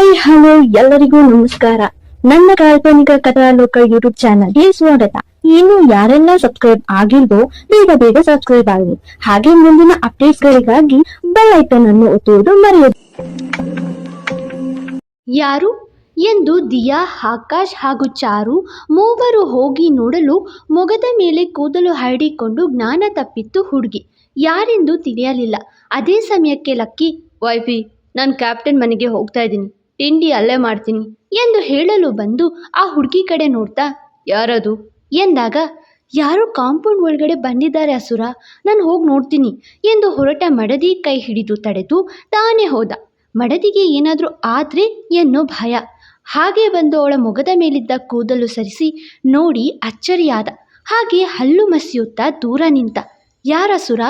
Hi, hello, ಎಲ್ಲರಿಗೂ ನಮಸ್ಕಾರ. ನನ್ನ ಕಾಲ್ಪನಿಕ ಕಥಾಲೋಕ ಯೂಟ್ಯೂಬ್ ಚಾನಲ್ಗೆ ಸ್ವಾಗತ. ಇನ್ನು ಯಾರೆಲ್ಲ ಸಬ್ಸ್ಕ್ರೈಬ್ ಆಗಿಲ್ವೋ, ಬೇಗ ಬೇಗ ಸಬ್ಸ್ಕ್ರೈಬ್ ಆಗಿ ಹಾಗೆ ಮುಂದಿನ ಅಪ್ಡೇಟ್ಸ್ ಗಳಿಗಾಗಿ ಬೆಲ್ ಐಕನ್ ಅನ್ನು ಒತ್ತುವುದು ಮರೆಯದು. ಯಾರು? ಎಂದು ದಿಯಾ, ಆಕಾಶ್ ಹಾಗೂ ಚಾರು ಮೂವರು ಹೋಗಿ ನೋಡಲು ಮೊಗದ ಮೇಲೆ ಕೂದಲು ಹರಡಿಕೊಂಡು ಜ್ಞಾನ ತಪ್ಪಿತ್ತು ಹುಡುಗಿ. ಯಾರೆಂದು ತಿಳಿಯಲಿಲ್ಲ. ಅದೇ ಸಮಯಕ್ಕೆ ಲಕ್ಕಿ, ವೈಫಿ, ನಾನು ಕ್ಯಾಪ್ಟನ್ ಮನೆಗೆ ಹೋಗ್ತಾ ಇದ್ದೀನಿ. ತಿಂಡಿ ಅಲ್ಲೇ ಮಾಡ್ತೀನಿ ಎಂದು ಹೇಳಲು ಬಂದು ಆ ಹುಡುಗಿ ಕಡೆ ನೋಡ್ತಾ, ಯಾರದು? ಎಂದಾಗ, ಯಾರು ಕಾಂಪೌಂಡ್ ಒಳಗಡೆ ಬಂದಿದ್ದಾರೆ ಅಸುರ, ನಾನು ಹೋಗಿ ನೋಡ್ತೀನಿ ಎಂದು ಹೊರಟ ಮಡದಿ ಕೈ ಹಿಡಿದು ತಡೆದು ತಾನೇ ಹೋದ. ಮಡದಿಗೆ ಏನಾದರೂ ಆದರೆ ಎನ್ನೋ ಭಯ. ಹಾಗೆ ಬಂದು ಅವಳ ಮೊಗದ ಮೇಲಿದ್ದ ಕೂದಲು ಸರಿಸಿ ನೋಡಿ ಅಚ್ಚರಿಯಾದ. ಹಾಗೆ ಹಲ್ಲು ಮಸಿಯುತ್ತಾ ದೂರ ನಿಂತ, ಯಾರಸುರ?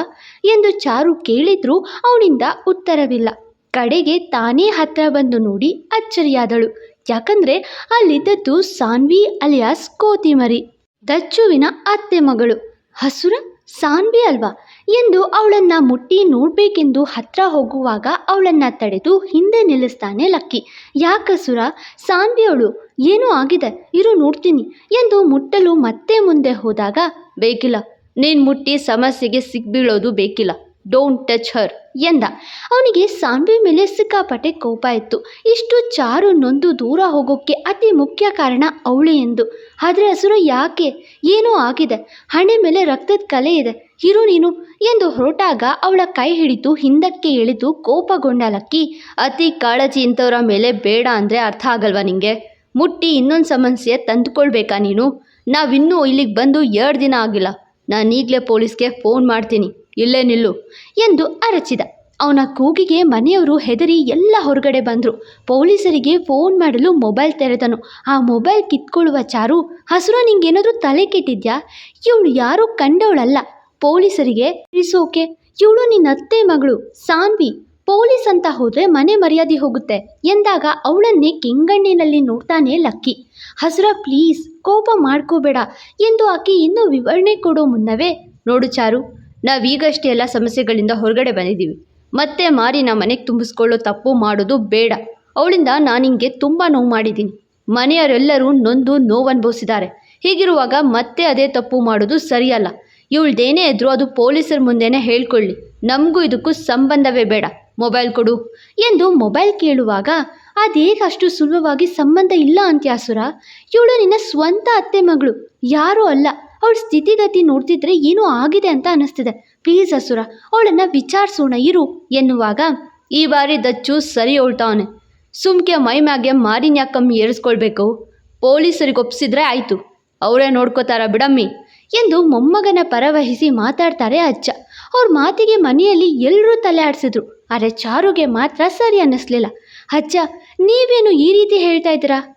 ಎಂದು ಚಾರು ಕೇಳಿದ್ರೂ ಅವನಿಂದ ಉತ್ತರವಿಲ್ಲ. ಕಡೆಗೆ ತಾನೇ ಹತ್ರ ಬಂದು ನೋಡಿ ಅಚ್ಚರಿಯಾದಳು. ಯಾಕಂದ್ರೆ ಅಲ್ಲಿದ್ದದ್ದು ಸಾನ್ವಿ ಅಲಿಯಾಸ್ ಕೋತಿಮರಿ ದಚ್ಚುವಿನ ಅತ್ತೆ ಮಗಳು. ಹಸುರ, ಸಾನ್ವಿ ಅಲ್ವಾ? ಎಂದು ಅವಳನ್ನ ಮುಟ್ಟಿ ನೋಡ್ಬೇಕೆಂದು ಹತ್ರ ಹೋಗುವಾಗ ಅವಳನ್ನ ತಡೆದು ಹಿಂದೆ ನಿಲ್ಲಿಸ್ತಾನೆ ಲಕ್ಕಿ. ಯಾಕಸುರ ಸಾನ್ವಿಯವಳು ಏನೂ ಆಗಿದೆ? ಇರು, ನೋಡ್ತೀನಿ ಎಂದು ಮುಟ್ಟಲು ಮತ್ತೆ ಮುಂದೆ ಹೋದಾಗ, ಬೇಕಿಲ್ಲ. ನೀನು ಮುಟ್ಟಿ ಸಮಸ್ಯೆಗೆ ಸಿಕ್ಬೀಳೋದು ಬೇಕಿಲ್ಲ. ಡೋಂಟ್ ಟಚ್ ಹರ್ ಎಂದ. ಅವನಿಗೆ ಸಾನ್ವಿ ಮೇಲೆ ಸಿಕ್ಕಾಪಟ್ಟೆ ಕೋಪ ಇತ್ತು. ಇಷ್ಟು ಚಾರು ನೊಂದು ದೂರ ಹೋಗೋಕ್ಕೆ ಅತಿ ಮುಖ್ಯ ಕಾರಣ ಅವಳು ಎಂದು. ಆದರೆ ಹಸುರ ಯಾಕೆ? ಏನೋ ಆಗಿದೆ. ಹಣೆ ಮೇಲೆ ರಕ್ತದ ಕಲೆ ಇದೆ. ಇರು ನೀನು ಎಂದು ಹೊರಟಾಗ ಅವಳ ಕೈ ಹಿಡಿದು ಹಿಂದಕ್ಕೆ ಎಳೆದು ಕೋಪಗೊಂಡ ಲಕ್ಕಿ, ಅತಿ ಕಾಳಜಿ ಇಂಥವರ ಮೇಲೆ ಬೇಡ ಅಂದರೆ ಅರ್ಥ ಆಗಲ್ವಾ ನಿಂಗೆ? ಮುಟ್ಟಿ ಇನ್ನೊಂದು ಸಮಸ್ಯೆ ತಂದುಕೊಳ್ಬೇಕಾ ನೀನು? ನಾವಿನ್ನೂ ಇಲ್ಲಿಗೆ ಬಂದು ಎರಡು ದಿನ ಆಗಿಲ್ಲ. ನಾನು ಈಗಲೇ ಪೊಲೀಸ್ಗೆ ಫೋನ್ ಮಾಡ್ತೀನಿ. ಇಲ್ಲೇ ನಿಲ್ಲು ಎಂದು ಅರಚಿದ. ಅವನ ಕೂಗಿಗೆ ಮನೆಯವರು ಹೆದರಿ ಎಲ್ಲ ಹೊರಗಡೆ ಬಂದರು. ಪೊಲೀಸರಿಗೆ ಫೋನ್ ಮಾಡಲು ಮೊಬೈಲ್ ತೆರೆದನು. ಆ ಮೊಬೈಲ್ ಕಿತ್ಕೊಳ್ಳುವ ಚಾರು, ಹಸುರ ನಿಂಗೇನಾದರೂ ತಲೆ ಕೆಟ್ಟಿದ್ಯಾ? ಇವಳು ಯಾರೂ ಕಂಡವಳಲ್ಲ. ಪೊಲೀಸರಿಗೆ ತಿಳಿಸೋಕೆ ಇವಳು ನಿನ್ನ ಅತ್ತೆ ಮಗಳು, ಸಾನ್ವಿ. ಪೊಲೀಸ್ ಅಂತ ಹೋದರೆ ಮನೆ ಮರ್ಯಾದೆ ಹೋಗುತ್ತೆ ಎಂದಾಗ ಅವಳನ್ನೇ ಕೆಂಗಣ್ಣಿನಲ್ಲಿ ನೋಡ್ತಾನೆ ಲಕ್ಕಿ. ಹಸುರ, ಪ್ಲೀಸ್, ಕೋಪ ಮಾಡ್ಕೋಬೇಡ ಎಂದು ಆಕೆ ಇನ್ನೂ ವಿವರಣೆ ಕೊಡೋ ಮುನ್ನವೇ, ನೋಡು ಚಾರು ನಾವೀಗಷ್ಟೇ ಎಲ್ಲ ಸಮಸ್ಯೆಗಳಿಂದ ಹೊರಗಡೆ ಬಂದಿದ್ದೀವಿ. ಮತ್ತೆ ಮಾರಿ ನಾ ಮನೆಗೆ ತುಂಬಿಸ್ಕೊಳ್ಳೋ ತಪ್ಪು ಮಾಡೋದು ಬೇಡ. ಅವಳಿಂದ ನಾನು ಹಿಂಗೆ ತುಂಬ ನೋವು ಮಾಡಿದ್ದೀನಿ. ಮನೆಯವರೆಲ್ಲರೂ ನೊಂದು ನೋವು ಅನುಭವಿಸಿದ್ದಾರೆ ಹೀಗಿರುವಾಗ ಮತ್ತೆ ಅದೇ ತಪ್ಪು ಮಾಡೋದು ಸರಿಯಲ್ಲ. ಇವಳ್ದೇನೇ ಇದ್ರೂ ಅದು ಪೊಲೀಸರ ಮುಂದೆನೇ ಹೇಳ್ಕೊಳ್ಳಿ. ನಮಗೂ ಇದಕ್ಕೂ ಸಂಬಂಧವೇ ಬೇಡ. ಮೊಬೈಲ್ ಕೊಡು. ಎಂದು ಮೊಬೈಲ್ ಕೇಳುವಾಗ, ಅದೇಗ ಅಷ್ಟು ಸುಲಭವಾಗಿ ಸಂಬಂಧ ಇಲ್ಲ ಅಂತ್ಯಾಸುರ ಇವಳು ನಿನ್ನ ಸ್ವಂತ ಅತ್ತೆ ಮಗಳು. ಯಾರೂ ಅಲ್ಲ. ಅವಳ ಸ್ಥಿತಿಗತಿ ನೋಡ್ತಿದ್ರೆ ಏನೋ ಆಗಿದೆ ಅಂತ ಅನ್ನಿಸ್ತಿದೆ. ಪ್ಲೀಸ್ ಅಸುರ, ಅವಳನ್ನು ವಿಚಾರಿಸೋಣ, ಇರು ಎನ್ನುವಾಗ, ಈ ಬಾರಿ ದಚ್ಚು ಸರಿ ಹೊಳ್ತಾವನೆ. ಸುಮ್ಕೆ ಮೈ ಮ್ಯಾಗೆ ಮಾರಿನ್ಯಾಕಮ್ಮಿ ಏರಿಸ್ಕೊಳ್ಬೇಕು? ಪೊಲೀಸರಿಗೆ ಒಪ್ಪಿಸಿದ್ರೆ ಆಯಿತು. ಅವರೇ ನೋಡ್ಕೋತಾರ ಬಿಡಮ್ಮಿ ಎಂದು ಮೊಮ್ಮಗನ ಪರವಹಿಸಿ ಮಾತಾಡ್ತಾರೆ ಅಜ್ಜ. ಅವ್ರ ಮಾತಿಗೆ ಮನೆಯಲ್ಲಿ ಎಲ್ಲರೂ ತಲೆ ಆಡಿಸಿದ್ರು. ಆದರೆ ಚಾರುಗೆ ಮಾತ್ರ ಸರಿ ಅನ್ನಿಸ್ಲಿಲ್ಲ. ಅಜ್ಜ, ನೀವೇನು ಈ ರೀತಿ ಹೇಳ್ತಾ ಇದ್ದೀರಾ?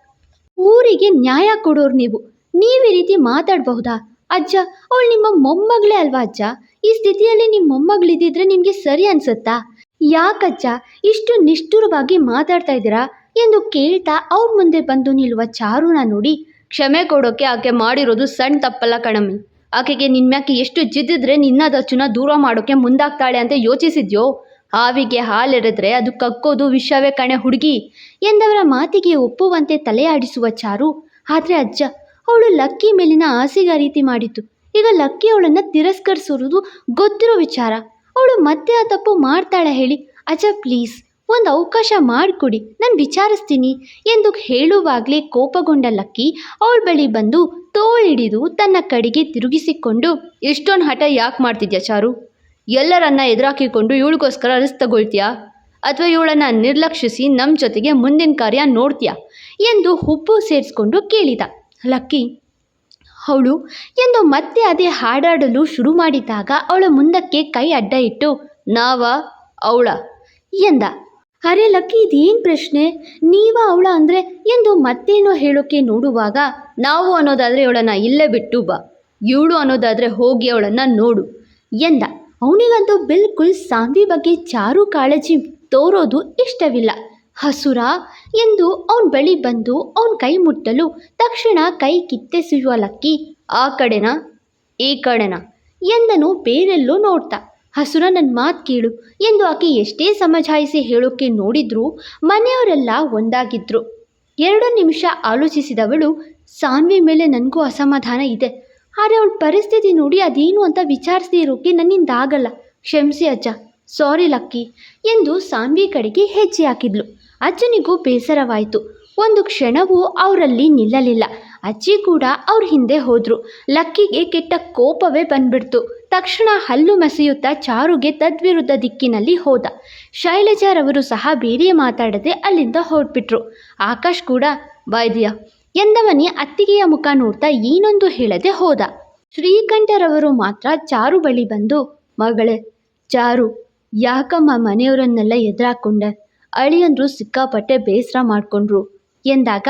ಊರಿಗೆ ನ್ಯಾಯ ಕೊಡೋರು ನೀವು. ನೀವು ಈ ರೀತಿ ಮಾತಾಡಬಹುದಾ? ಅಜ್ಜ, ಅವಳು ನಿಮ್ಮ ಮೊಮ್ಮಗಳೇ ಅಲ್ವಾ ಅಜ್ಜ? ಈ ಸ್ಥಿತಿಯಲ್ಲಿ ನಿಮ್ಮ ಮೊಮ್ಮಗಳಿದ್ದಿದ್ರೆ ನಿಮಗೆ ಸರಿ ಅನ್ಸುತ್ತಾ? ಯಾಕಜ್ಜ ಇಷ್ಟು ನಿಷ್ಠುರವಾಗಿ ಮಾತಾಡ್ತಾ ಇದ್ದೀರಾ? ಎಂದು ಕೇಳ್ತಾ ಅವ್ರ ಮುಂದೆ ಬಂದು ನಿಲ್ಲುವ ಚಾರುಣ ನೋಡಿ, ಕ್ಷಮೆ ಕೊಡೋಕೆ ಆಕೆ ಮಾಡಿರೋದು ಸಣ್ಣ ತಪ್ಪಲ್ಲ ಕಣಮ್ಮಿ. ಆಕೆಗೆ ನಿನ್ಮ್ಯಾಕೆ ಎಷ್ಟು ಜಿದ್ದಿದ್ರೆ ನಿನ್ನ ದಚ್ಚುನ ದೂರ ಮಾಡೋಕೆ ಮುಂದಾಗ್ತಾಳೆ ಅಂತ ಯೋಚಿಸಿದ್ಯೋ? ಹಾವಿಗೆ ಹಾಲೆರೆದ್ರೆ ಅದು ಕಕ್ಕೋದು ವಿಷವೇ ಕಣೆ ಹುಡುಗಿ. ಎಂದವರ ಮಾತಿಗೆ ಒಪ್ಪುವಂತೆ ತಲೆಯಾಡಿಸುವ ಚಾರು, ಆದರೆ ಅಜ್ಜ ಅವಳು ಲಕ್ಕಿ ಮೇಲಿನ ಆಸೆಗೆ ರೀತಿ ಮಾಡಿತ್ತು ಈಗ ಲಕ್ಕಿ ಅವಳನ್ನು ತಿರಸ್ಕರಿಸಿರುವುದು ಗೊತ್ತಿರೋ ವಿಚಾರ. ಅವಳು ಮತ್ತೆ ಆ ತಪ್ಪು ಮಾಡ್ತಾಳೆ ಹೇಳಿ ಅಜ್ಜ ಪ್ಲೀಸ್ ಒಂದು ಅವಕಾಶ ಮಾಡಿಕೊಡಿ, ನಾನು ವಿಚಾರಿಸ್ತೀನಿ ಎಂದು ಹೇಳುವಾಗಲೇ ಕೋಪಗೊಂಡ ಲಕ್ಕಿ ಅವಳ ಬಳಿ ಬಂದು ತೋಳಿಡಿದು ತನ್ನ ಕಡೆಗೆ ತಿರುಗಿಸಿಕೊಂಡು, ಇಷ್ಟೊಂದು ಹಠ ಯಾಕೆ ಮಾಡ್ತಿದ್ಯಾ ಚಾರು? ಎಲ್ಲರನ್ನ ಎದುರಾಕಿಕೊಂಡು ಇವಳಿಗೋಸ್ಕರ ರಿಸ್ಕ್ ತಗೊಳ್ತೀಯಾ? ಅಥವಾ ಇವಳನ್ನು ನಿರ್ಲಕ್ಷಿಸಿ ನಮ್ಮ ಜೊತೆಗೆ ಮುಂದಿನ ಕಾರ್ಯ ನೋಡ್ತೀಯಾ? ಎಂದು ಹುಬ್ಬು ಸೇರಿಸ್ಕೊಂಡು ಕೇಳಿದ. ಲಕ್ಕಿ. ಅವಳು ಎಂದು ಮತ್ತೆ ಅದೇ ಹಾಡಾಡಲು ಶುರು ಮಾಡಿದಾಗ ಅವಳ ಮುಂದಕ್ಕೆ ಕೈ ಅಡ್ಡ ಇಟ್ಟು ನಾವ ಅವಳ ಎಂದ. ಅರೆ ಲಕ್ಕಿ, ಇದೇನು ಪ್ರಶ್ನೆ? ನೀವ ಅವಳ ಅಂದರೆ? ಎಂದು ಮತ್ತೇನೋ ಹೇಳೋಕೆ ನೋಡುವಾಗ, ನಾವು ಅನ್ನೋದಾದರೆ ಅವಳನ್ನು ಇಲ್ಲೇ ಬಿಟ್ಟು ಬಾ. ಇವಳು ಅನ್ನೋದಾದರೆ ಹೋಗಿ ಅವಳನ್ನು ನೋಡು ಎಂದ. ಅವನಿಗಂತೂ ಬಿಲ್ಕುಲ್ ಸಾಂಬಿ ಬಗ್ಗೆ ಚಾರು ಕಾಳಜಿ ತೋರೋದು ಇಷ್ಟವಿಲ್ಲ. ಹಸುರ, ಎಂದು ಅವನ ಬಳಿ ಬಂದು ಅವನ ಕೈ ಮುಟ್ಟಲು, ತಕ್ಷಣ ಕೈ ಕಿತ್ತೆಸೆಯುವ ಲಕ್ಕಿ, ಆ ಕಡೆನಾ, ಈ ಕಡೆನಾ ಎಂದನು ಬೇರೆಲ್ಲೋ ನೋಡ್ತಾ. ಹಸುರ ನನ್ನ ಮಾತು ಕೇಳು ಎಂದು ಆಕೆ ಎಷ್ಟೇ ಸಮಜಾಯಿಸಿ ಹೇಳೋಕೆ ನೋಡಿದ್ರೂ ಮನೆಯವರೆಲ್ಲ ಒಂದಾಗಿದ್ರು. ಎರಡು ನಿಮಿಷ ಆಲೋಚಿಸಿದವಳು, ಸಾನ್ವಿ ಮೇಲೆ ನನಗೂ ಅಸಮಾಧಾನ ಇದೆ. ಆದರೆ ಅವಳ ಪರಿಸ್ಥಿತಿ ನೋಡಿ ಅದೇನು ಅಂತ ವಿಚಾರಿಸದೇ ಇರೋಕೆ ನನ್ನಿಂದ ಆಗಲ್ಲ. ಕ್ಷಮಿಸಿ ಅಜ್ಜ. ಸಾರಿ ಲಕ್ಕಿ ಎಂದು ಸಾನ್ವಿ ಕಡೆಗೆ ಹೆಜ್ಜೆ ಹಾಕಿದ್ಲು. ಅಜ್ಜನಿಗೂ ಬೇಸರವಾಯಿತು. ಒಂದು ಕ್ಷಣವೂ ಅವರಲ್ಲಿ ನಿಲ್ಲಲಿಲ್ಲ. ಅಜ್ಜಿ ಕೂಡ ಅವ್ರ ಹಿಂದೆ ಹೋದ್ರು. ಲಕ್ಕಿಗೆ ಕೆಟ್ಟ ಕೋಪವೇ ಬಂದ್ಬಿಡ್ತು. ತಕ್ಷಣ ಹಲ್ಲು ಮಸೆಯುತ್ತಾ ಚಾರುಗೆ ತದ್ವಿರುದ್ಧ ದಿಕ್ಕಿನಲ್ಲಿ ಹೋದ. ಶೈಲಜಾರವರು ಸಹ ಬೇರೆ ಮಾತಾಡದೆ ಅಲ್ಲಿಂದ ಹೊರಟ್ಬಿಟ್ರು. ಆಕಾಶ್ ಕೂಡ ವೈದ್ಯ ಎಂದವನೇ ಅತ್ತಿಗೆಯ ಮುಖ ನೋಡ್ತಾ ಏನೊಂದು ಹೇಳದೆ ಹೋದ. ಶ್ರೀಕಂಠರವರು ಮಾತ್ರ ಚಾರು ಬಳಿ ಬಂದು, ಮಗಳೇ, ಚಾರು ಯಾಕಮ್ಮ ಮನೆಯವರನ್ನೆಲ್ಲ ಎದುರಾಕೊಂಡೆ? ಅಳಿಯಂದ್ರು ಸಿಕ್ಕಾಪಟ್ಟೆ ಬೇಸರ ಮಾಡಿಕೊಂಡ್ರು. ಎಂದಾಗ,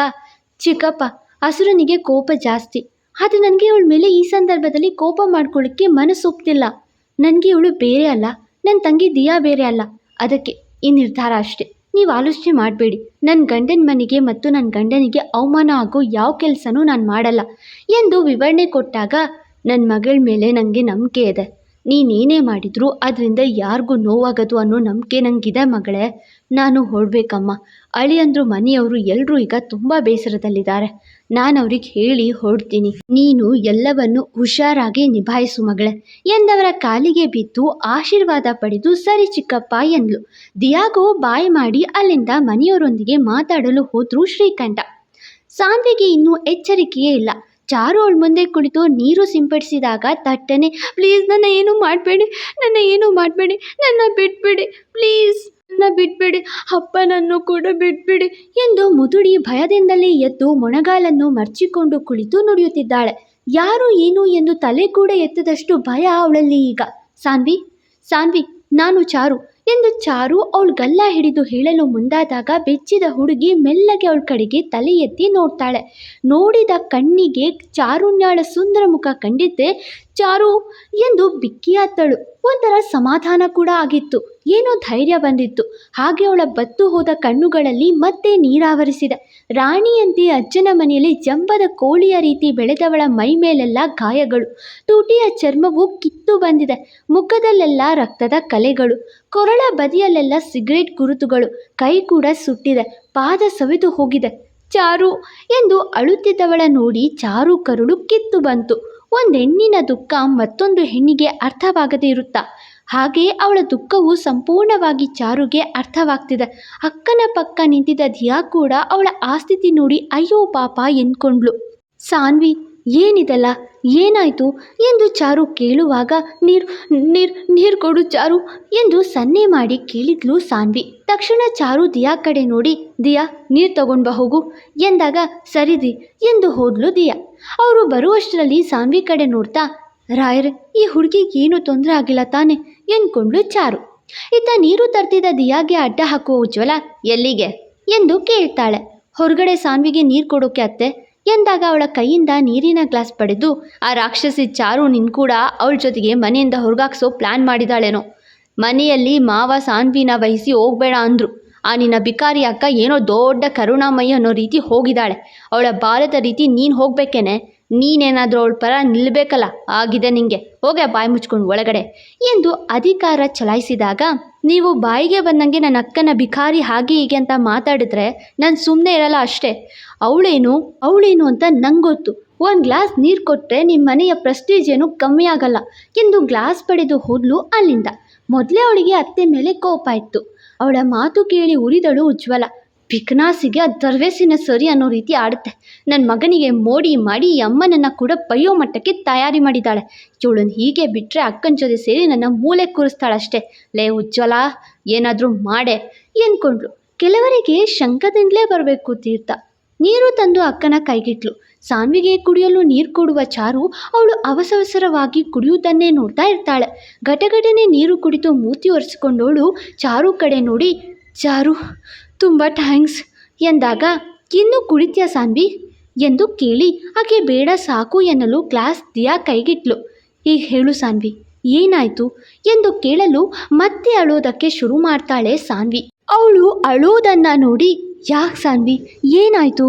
ಚಿಕ್ಕಪ್ಪ, ಹಸುರನಿಗೆ ಕೋಪ ಜಾಸ್ತಿ. ಆದರೆ ನನಗೆ ಅವಳ ಮೇಲೆ ಈ ಸಂದರ್ಭದಲ್ಲಿ ಕೋಪ ಮಾಡ್ಕೊಳ್ಳಿಕ್ಕೆ ಮನಸ್ಸು ಒಪ್ತಿಲ್ಲ. ನನಗೆ ಇವಳು ಬೇರೆ ಅಲ್ಲ. ನನ್ನ ತಂಗಿ ದಿಯಾ ಬೇರೆ ಅಲ್ಲ. ಅದಕ್ಕೆ ಈ ನಿರ್ಧಾರ ಅಷ್ಟೆ. ನೀವು ಆಲೋಚನೆ ಮಾಡಬೇಡಿ. ನನ್ನ ಗಂಡನ ಮನೆಗೆ ಮತ್ತು ನನ್ನ ಗಂಡನಿಗೆ ಅವಮಾನ ಆಗೋ ಯಾವ ಕೆಲಸನೂ ನಾನು ಮಾಡಲ್ಲ ಎಂದು ವಿವರಣೆ ಕೊಟ್ಟಾಗ ನನ್ನ ಮಗಳ ಮೇಲೆ ನನಗೆ ನಂಬಿಕೆ ಇದೆ. ನೀನೇನೇ ಮಾಡಿದ್ರು ಅದರಿಂದ ಯಾರಿಗೂ ನೋವಾಗದು ಅನ್ನೋ ನಂಬಿಕೆ ನನಗಿದೆ ಮಗಳೇ. ನಾನು ಹೊರಡ್ಬೇಕಮ್ಮ. ಅಳಿಯಂದ್ರು ಮನೆಯವರು ಎಲ್ಲರೂ ಈಗ ತುಂಬ ಬೇಸರದಲ್ಲಿದ್ದಾರೆ. ನಾನು ಅವ್ರಿಗೆ ಹೇಳಿ ಹೊರಡ್ತೀನಿ. ನೀನು ಎಲ್ಲವನ್ನು ಹುಷಾರಾಗಿ ನಿಭಾಯಿಸು ಮಗಳೇ. ಎಂದವರ ಕಾಲಿಗೆ ಬಿದ್ದು ಆಶೀರ್ವಾದ ಪಡೆದು ಸರಿ ಚಿಕ್ಕಪ್ಪ ಎಂದ್ಲು. ದಿಯಾಗೋ ಬಾಯಿ ಮಾಡಿ ಅಲ್ಲಿಂದ ಮನೆಯವರೊಂದಿಗೆ ಮಾತಾಡಲು ಹೋದ್ರು ಶ್ರೀಕಂಠ. ಸಾನ್ವಿಗೆ ಇನ್ನೂ ಎಚ್ಚರಿಕೆಯೇ ಇಲ್ಲ. ಚಾರು ಅವಳ ಮುಂದೆ ಕುಳಿತು ನೀರು ಸಿಂಪಡಿಸಿದಾಗ ತಟ್ಟನೆ, ಪ್ಲೀಸ್ ನನ್ನ ಏನು ಮಾಡಬೇಡಿ, ನನ್ನ ಏನು ಮಾಡಬೇಡಿ, ನನ್ನ ಬಿಟ್ಬಿಡಿ, ಪ್ಲೀಸ್ ನನ್ನ ಬಿಟ್ಬಿಡಿ, ಅಪ್ಪನನ್ನು ಕೂಡ ಬಿಟ್ಬಿಡಿ ಎಂದು ಮುದುಡಿ ಭಯದಿಂದಲೇ ಎದ್ದು ಮೊಣಗಾಲನ್ನು ಮರ್ಚಿಕೊಂಡು ಕುಳಿತು ನುಡಿಯುತ್ತಿದ್ದಾಳೆ. ಯಾರು ಏನು ಎಂದು ತಲೆ ಕೂಡ ಎತ್ತದಷ್ಟು ಭಯ ಅವಳಲ್ಲಿ ಈಗ. ಸಾನ್ವಿ ಸಾನ್ವಿ, ನಾನು ಚಾರು ಎಂದು ಚಾರು ಅವಳ ಗಲ್ಲ ಹಿಡಿದು ಹೇಳಲು ಮುಂದಾದಾಗ ಬೆಚ್ಚಿದ ಹುಡುಗಿ ಮೆಲ್ಲಗೆ ಅವಳ ಕಡೆಗೆ ತಲೆ ಎತ್ತಿ ನೋಡ್ತಾಳೆ. ನೋಡಿದ ಕಣ್ಣಿಗೆ ಚಾರುಣ್ಯಾಳ ಸುಂದರ ಮುಖ ಕಂಡಿದ್ದೆ. ಚಾರು ಎಂದು ಬಿಕ್ಕಿಯಾತ್ತಳು ಒಂಥರ ಸಮಾಧಾನ ಕೂಡ ಆಗಿತ್ತು. ಏನೋ ಧೈರ್ಯ ಬಂದಿತ್ತು. ಹಾಗೆ ಅವಳ ಬತ್ತು ಹೋದ ಕಣ್ಣುಗಳಲ್ಲಿ ಮತ್ತೆ ನೀರಾವರಿಸಿದೆ. ರಾಣಿಯಂತೆ ಅಜ್ಜನ ಮನೆಯಲ್ಲಿ ಜಂಬದ ಕೋಳಿಯ ರೀತಿ ಬೆಳೆದವಳ ಮೈ ಮೇಲೆಲ್ಲ ಗಾಯಗಳು. ತುಟಿಯ ಚರ್ಮವು ಕಿತ್ತು ಬಂದಿದೆ. ಮುಖದಲ್ಲೆಲ್ಲ ರಕ್ತದ ಕಲೆಗಳು. ಕೊರಳ ಬದಿಯಲ್ಲೆಲ್ಲ ಸಿಗರೇಟ್ ಗುರುತುಗಳು. ಕೈ ಕೂಡ ಸುಟ್ಟಿದೆ. ಪಾದ ಸವಿದು ಹೋಗಿದೆ. ಚಾರು ಎಂದು ಅಳುತ್ತಿದ್ದವಳ ನೋಡಿ ಚಾರು ಕರುಳು ಕಿತ್ತು ಬಂತು. ಒಂದು ಹೆಣ್ಣಿನ ದುಃಖ ಮತ್ತೊಂದು ಹೆಣ್ಣಿಗೆ ಅರ್ಥವಾಗದೇ ಇರುತ್ತಾ? ಹಾಗೆ ಅವಳ ದುಃಖವು ಸಂಪೂರ್ಣವಾಗಿ ಚಾರುಗೆ ಅರ್ಥವಾಗ್ತಿದೆ. ಅಕ್ಕನ ಪಕ್ಕ ನಿಂತಿದ್ದ ಧಿಯಾ ಕೂಡ ಅವಳ ಆಸ್ಥಿತಿ ನೋಡಿ, ಅಯ್ಯೋ ಪಾಪ, ಎಂದ್ಕೊಂಡ್ಳು. ಸಾನ್ವಿ, ಏನಿದಲ್ಲ? ಏನಾಯಿತು? ಎಂದು ಚಾರು ಕೇಳುವಾಗ, ನೀರು ನೀರು ನೀರು ಕೊಡು ಚಾರು, ಎಂದು ಸನ್ನೆ ಮಾಡಿ ಕೇಳಿದ್ಲು ಸಾನ್ವಿ. ತಕ್ಷಣ ಚಾರು ದಿಯಾ ಕಡೆ ನೋಡಿ ದಿಯಾ ನೀರು ತಗೊಂಡು ಹೋಗು, ಎಂದಾಗ ಸರಿದಿ ಎಂದು ಹೋದ್ಲು ದಿಯಾ ಅವರು ಬರುವಷ್ಟರಲ್ಲಿ ಸಾನ್ವಿ ಕಡೆ ನೋಡ್ತಾ ರಾಯರೇ, ಈ ಹುಡುಗಿಗೆ ಏನು ತೊಂದರೆ ಆಗಿಲ್ಲ ತಾನೆ ಎಂದ್ಕೊಂಡು ಚಾರು. ಇತ್ತ ನೀರು ತರ್ತಿದ್ದ ದಿಯಾಗೆ ಅಡ್ಡ ಹಾಕುವ ಉಜ್ವಲ, ಎಲ್ಲಿಗೆ? ಎಂದು ಕೇಳ್ತಾಳೆ. ಹೊರಗಡೆ ಸಾನ್ವಿಗೆ ನೀರು ಕೊಡೋಕೆ ಅತ್ತೆ, ಎಂದಾಗ ಅವಳ ಕೈಯಿಂದ ನೀರಿನ ಗ್ಲಾಸ್ ಪಡೆದು, ಆ ರಾಕ್ಷಸಿ ಚಾರು ನಿನ್ ಕೂಡ ಅವಳ ಜೊತೆಗೆ ಮನೆಯಿಂದ ಹೊರಗಾಕ್ಸೋ ಪ್ಲ್ಯಾನ್ ಮಾಡಿದಾಳೇನೋ. ಮನೆಯಲ್ಲಿ ಮಾವ ಸಾನ್ವಿನ ವಹಿಸಿ ಹೋಗ್ಬೇಡ ಅಂದರು. ಆ ನಿನ್ನ ಬಿಕಾರಿ ಅಕ್ಕ ಏನೋ ದೊಡ್ಡ ಕರುಣಾಮಯಿ ಅನ್ನೋ ರೀತಿ ಹೋಗಿದ್ದಾಳೆ ಅವಳ ಬಾಲದ ರೀತಿ ನೀನು ಹೋಗ್ಬೇಕೇನೆ? ನೀನೇನಾದರೂ ಅವಳ ಪರ ನಿಲ್ಲಬೇಕಲ್ಲ ಆಗಿದೆ ನಿಂಗೆ. ಹೋಗೆ ಬಾಯಿ ಮುಚ್ಕೊಂಡು ಒಳಗಡೆ. ಎಂದು ಅಧಿಕಾರ ಚಲಾಯಿಸಿದಾಗ, ನೀವು ಬಾಯಿಗೆ ಬಂದಂಗೆ ನನ್ನ ಅಕ್ಕನ ಭಿಕಾರಿ ಹಾಗೆ ಹೀಗೆ ಅಂತ ಮಾತಾಡಿದ್ರೆ ನಾನು ಸುಮ್ಮನೆ ಇರಲ್ಲ ಅಷ್ಟೇ. ಅವಳೇನು? ಅವಳೇನು ಅಂತ ನಂಗೊತ್ತು. ಒಂದು ಗ್ಲಾಸ್ ನೀರು ಕೊಟ್ಟರೆ ನಿಮ್ಮ ಮನೆಯ ಪ್ರೆಸ್ಟೀಜ್ ಏನು ಕಮ್ಮಿ ಆಗಲ್ಲ ಎಂದು ಗ್ಲಾಸ್ ಪಡೆದು ಹೋದ್ಲು ಅಲ್ಲಿಂದ. ಮೊದಲೇ ಅವಳಿಗೆ ಅತ್ತೆ ಮೇಲೆ ಕೋಪ ಇತ್ತು. ಅವಳ ಮಾತು ಕೇಳಿ ಉರಿದಳು ಉಜ್ವಲ. ಪಿಕ್ನಾಸಿಗೆ ಅದು ತರ್ವೇಸಿನ ಸರಿ ಅನ್ನೋ ರೀತಿ ಆಡುತ್ತೆ. ನನ್ನ ಮಗನಿಗೆ ಮೋಡಿ ಮಾಡಿ ಅಮ್ಮನನ್ನು ಕೂಡ ಬೈಯೋ ಮಟ್ಟಕ್ಕೆ ತಯಾರಿ ಮಾಡಿದ್ದಾಳೆ ಇವಳನ್ನು ಹೀಗೆ ಬಿಟ್ಟರೆ ಅಕ್ಕನ ಜೊತೆ ಸೇರಿ ನನ್ನ ಮೂಲೆ ಕೂರಿಸ್ತಾಳಷ್ಟೇ ಲೇ ಉಜ್ವಲ, ಏನಾದರೂ ಮಾಡೆ ಎಂದ್ಕೊಂಡ್ಳು. ಕೆಲವರಿಗೆ ಶಂಕದಿಂದಲೇ ಬರಬೇಕು ತೀರ್ಥ. ನೀರು ತಂದು ಅಕ್ಕನ ಕೈಗಿಟ್ಲು. ಸಾನ್ವಿಗೆ ಕುಡಿಯಲು ನೀರು ಕೊಡುವ ಚಾರು ಅವಳು ಅವಸರವಾಗಿ ಕುಡಿಯುವುದನ್ನೇ ನೋಡ್ತಾ ಇರ್ತಾಳೆ. ಘಟಘಟನೆ ನೀರು ಕುಡಿತು ಮೂತಿ ಒರೆಸಿಕೊಂಡವಳು ಚಾರು ಕಡೆ ನೋಡಿ, ಚಾರು ತುಂಬ ಥ್ಯಾಂಕ್ಸ್ ಎಂದಾಗ, ಇನ್ನೂ ಕುಳಿತ್ಯಾ ಸಾನ್ವಿ? ಎಂದು ಕೇಳಿ, ಆಕೆ ಬೇಡ ಸಾಕು ಎನ್ನಲು ಕ್ಲಾಸ್ ದಿಯಾ ಕೈಗಿಟ್ಲು. ಈಗ ಹೇಳು ಸಾನ್ವಿ, ಏನಾಯಿತು? ಎಂದು ಕೇಳಲು ಮತ್ತೆ ಅಳೋದಕ್ಕೆ ಶುರು ಮಾಡ್ತಾಳೆ ಸಾನ್ವಿ. ಅವಳು ಅಳೋದನ್ನ ನೋಡಿ, ಯಾಕೆ ಸಾನ್ವಿ, ಏನಾಯಿತು?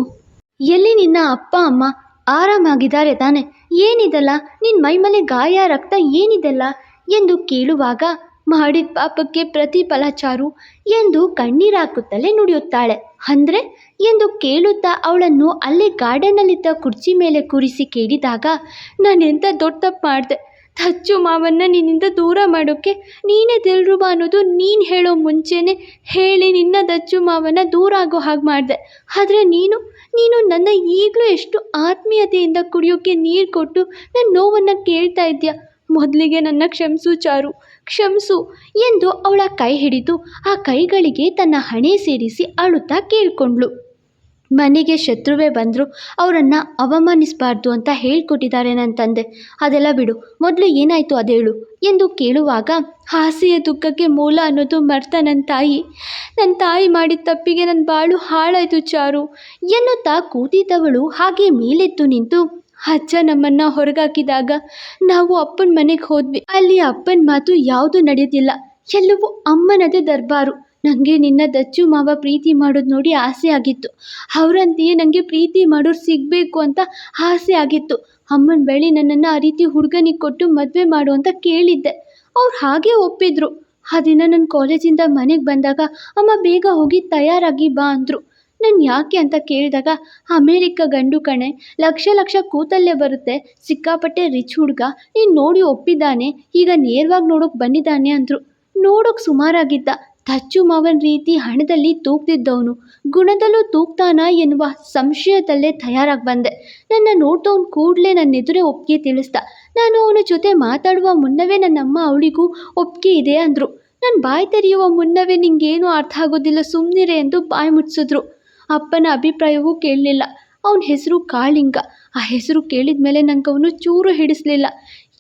ಎಲ್ಲಿ ನಿನ್ನ ಅಪ್ಪ, ಅಮ್ಮ ಆರಾಮಾಗಿದ್ದಾರೆ ತಾನೆ, ಏನಿದೆಲ್ಲ? ನಿನ್ನ ಮೈಮೇಲೆ ಗಾಯ, ರಕ್ತ ಏನಿದೆಲ್ಲ? ಎಂದು ಕೇಳುವಾಗ ಮಾಡಿದ ಪಾಪಕ್ಕೆ ಪ್ರತಿಫಲ ಚಾರು ಎಂದು ಕಣ್ಣೀರಾಕುತ್ತಲೇ ನುಡಿಯುತ್ತಾಳೆ. ಅಂದ್ರೆ? ಎಂದು ಕೇಳುತ್ತಾ ಅವಳನ್ನು ಅಲ್ಲೇ ಗಾರ್ಡನ್ನಲ್ಲಿದ್ದ ಕುರ್ಚಿ ಮೇಲೆ ಕೂರಿಸಿ ಕೇಳಿದಾಗ, ನಾನೆಂತ ದೊಡ್ಡ ತಪ್ಪು ಮಾಡಿದೆ? ತಚ್ಚು ಮಾವನ್ನ ನಿನ್ನಿಂದ ದೂರ ಮಾಡೋಕ್ಕೆ ನೀನೇ ದಿಲ್ರುಬಾ ಅನ್ನೋದು ನೀನು ಹೇಳೋ ಮುಂಚೆನೇ ಹೇಳಿ ನಿನ್ನ ದಚ್ಚು ಮಾವನ ದೂರ ಆಗೋ ಹಾಗೆ ಮಾಡಿದೆ. ಆದರೆ ನೀನು? ನೀನು ನನ್ನ ಈಗಲೂ ಎಷ್ಟು ಆತ್ಮೀಯತೆಯಿಂದ ಕುಡಿಯೋಕ್ಕೆ ನೀರು ಕೊಟ್ಟು ನನ್ನ ನೋವನ್ನು ಕೇಳ್ತಾ ಇದ್ದೀಯ ಮೊದಲಿಗೆ ನನ್ನ ಕ್ಷಮಿಸು ಚಾರು. ಕ್ಷಮಿಸು ಎಂದು ಅವಳ ಕೈ ಹಿಡಿದು ಆ ಕೈಗಳಿಗೆ ತನ್ನ ಹಣೆ ಸೇರಿಸಿ ಅಳುತ್ತಾ ಕೇಳಿಕೊಂಡ್ಳು. ಮನೆಗೆ ಶತ್ರುವೇ ಬಂದರು ಅವರನ್ನು ಅವಮಾನಿಸಬಾರ್ದು ಅಂತ ಹೇಳ್ಕೊಟ್ಟಿದ್ದಾರೆ ನನ್ನ ತಂದೆ. ಅದೆಲ್ಲ ಬಿಡು, ಮೊದಲು ಏನಾಯಿತು ಅದೇಳು ಎಂದು ಕೇಳುವಾಗ ಹಾಸಿಯ ದುಃಖಕ್ಕೆ ಮೂಲ ಅನ್ನೋದು ಮರ್ತ ನನ್ನ ತಾಯಿ. ನನ್ನ ತಾಯಿ ಮಾಡಿದ ತಪ್ಪಿಗೆ ನನ್ನ ಬಾಳು ಹಾಳಾಯಿತು ಚಾರು ಎನ್ನುತ್ತಾ ಕೂತಿದ್ದವಳು ಹಾಗೆ ಮೇಲೆತ್ತು ನಿಂತು ಅಜ್ಜ ನಮ್ಮನ್ನು ಹೊರಗಾಕಿದಾಗ ನಾವು ಅಪ್ಪನ ಮನೆಗೆ ಹೋದ್ವಿ. ಅಲ್ಲಿ ಅಪ್ಪನ ಮಾತು ಯಾವುದೂ ನಡೆಯೋದಿಲ್ಲ ಎಲ್ಲವೂ ಅಮ್ಮನದೇ ದರ್ಬಾರು. ನನಗೆ ನಿನ್ನ ದಚ್ಚು ಮಾವ ಪ್ರೀತಿ ಮಾಡೋದು ನೋಡಿ ಆಸೆ ಆಗಿತ್ತು. ಅವರಂತೆಯೇ ನನಗೆ ಪ್ರೀತಿ ಮಾಡೋರು ಸಿಗಬೇಕು ಅಂತ ಆಸೆ ಆಗಿತ್ತು. ಅಮ್ಮನ ಬಳಿ ನನ್ನನ್ನು ಆ ರೀತಿ ಹುಡುಗನಿಗೆ ಕೊಟ್ಟು ಮದುವೆ ಮಾಡು ಅಂತ ಕೇಳಿದ್ದೆ. ಅವ್ರು ಹಾಗೆ ಒಪ್ಪಿದ್ರು. ಆ ದಿನ ನನ್ನ ಕಾಲೇಜಿಂದ ಮನೆಗೆ ಬಂದಾಗ ಅಮ್ಮ ಬೇಗ ಹೋಗಿ ತಯಾರಾಗಿ ಬಾ ಅಂದರು. ನಾನು ಯಾಕೆ ಅಂತ ಕೇಳಿದಾಗ, ಅಮೇರಿಕ ಗಂಡು ಕಣೆ, ಲಕ್ಷ ಲಕ್ಷ ಕೂತಲ್ಲೇ ಬರುತ್ತೆ, ಸಿಕ್ಕಾಪಟ್ಟೆ ರಿಚ್ ಹುಡುಗ, ನೀನು ನೋಡಿ ಒಪ್ಪಿದ್ದಾನೆ, ಈಗ ನೇರವಾಗಿ ನೋಡೋಕೆ ಬಂದಿದ್ದಾನೆ ಅಂದರು. ನೋಡೋಕೆ ಸುಮಾರಾಗಿದ್ದ ತಚ್ಚು ಮಾವನ ರೀತಿ ಹಣದಲ್ಲಿ ತೂಗ್ತಿದ್ದವನು ಗುಣದಲ್ಲೂ ತೂಗ್ತಾನ ಎನ್ನುವ ಸಂಶಯದಲ್ಲೇ ತಯಾರಾಗಿ ಬಂದೆ. ನನ್ನ ನೋಡ್ದವನು ಕೂಡಲೇ ನನ್ನ ಎದುರೇ ಒಪ್ಪಿಗೆ ತಿಳಿಸ್ದ. ನಾನು ಅವನ ಜೊತೆ ಮಾತಾಡುವ ಮುನ್ನವೇ ನನ್ನಮ್ಮ ಅವಳಿಗೂ ಒಪ್ಪಿಗೆ ಇದೆ ಅಂದರು. ನಾನು ಬಾಯಿ ತೆರೆಯುವ ಮುನ್ನವೇ ನಿಂಗೇನು ಅರ್ಥ ಆಗೋದಿಲ್ಲ ಸುಮ್ಮನಿರೆ ಎಂದು ಬಾಯಿ ಮುಚ್ಚಿಸಿದ್ರು ಅಪ್ಪನ ಅಭಿಪ್ರಾಯವೂ ಕೇಳಲಿಲ್ಲ. ಅವನ ಹೆಸರು ಕಾಳಿಂಗ. ಆ ಹೆಸರು ಕೇಳಿದ ಮೇಲೆ ನಂಗೆ ಅವನು ಚೂರು ಹಿಡಿಸಲಿಲ್ಲ.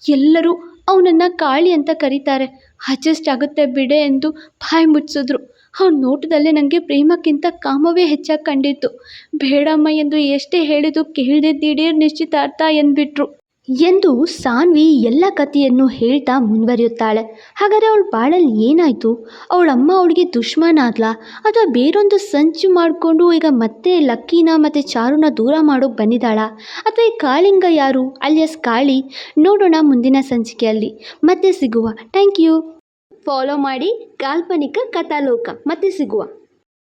ಎಲ್ಲರೂ ಅವನನ್ನು ಕಾಳಿ ಅಂತ ಕರೀತಾರೆ. ಅಡ್ಜಸ್ಟ್ ಆಗುತ್ತೆ ಬಿಡೆ ಎಂದು ಬಾಯಿ ಮುಚ್ಚಿಸಿದ್ರು ಅವ್ನ ನೋಟದಲ್ಲೇ ನನಗೆ ಪ್ರೇಮಕ್ಕಿಂತ ಕಾಮವೇ ಹೆಚ್ಚಾಗಿ ಕಂಡಿತ್ತು. ಬೇಡಮ್ಮ ಎಂದು ಎಷ್ಟೇ ಹೇಳಿದ್ದು ಕೇಳದೆ ದಿಢೀರ್ ನಿಶ್ಚಿತಾರ್ಥ ಎಂದ್ಬಿಟ್ರು. ಎಂದು ಸಾನ್ವಿ ಎಲ್ಲ ಕಥೆಯನ್ನು ಹೇಳ್ತಾ ಮುಂದುವರಿಯುತ್ತಾಳೆ. ಹಾಗಾದರೆ ಅವಳ ಬಾಳಲ್ಲಿ ಏನಾಯಿತು? ಅವಳಮ್ಮ ಅವಳಿಗೆ ದುಶ್ಮನ ಆದ್ಲಾ ಅಥವಾ ಬೇರೊಂದು ಸಂಚು ಮಾಡಿಕೊಂಡು ಈಗ ಮತ್ತೆ ಲಕ್ಕಿನ ಮತ್ತು ಚಾರುನ ದೂರ ಮಾಡೋಕೆ ಬಂದಿದ್ದಾಳ? ಅಥವಾ ಈ ಕಾಳಿಂಗ ಯಾರು? ಅಲ್ಲಿಯ ಕಾಳಿ? ನೋಡೋಣ ಮುಂದಿನ ಸಂಚಿಕೆಯಲ್ಲಿ. ಮತ್ತೆ ಸಿಗುವ. ಥ್ಯಾಂಕ್ ಯು ಫಾಲೋ ಮಾಡಿ ಕಾಲ್ಪನಿಕ ಕಥಾಲೋಕ. ಮತ್ತೆ ಸಿಗುವ.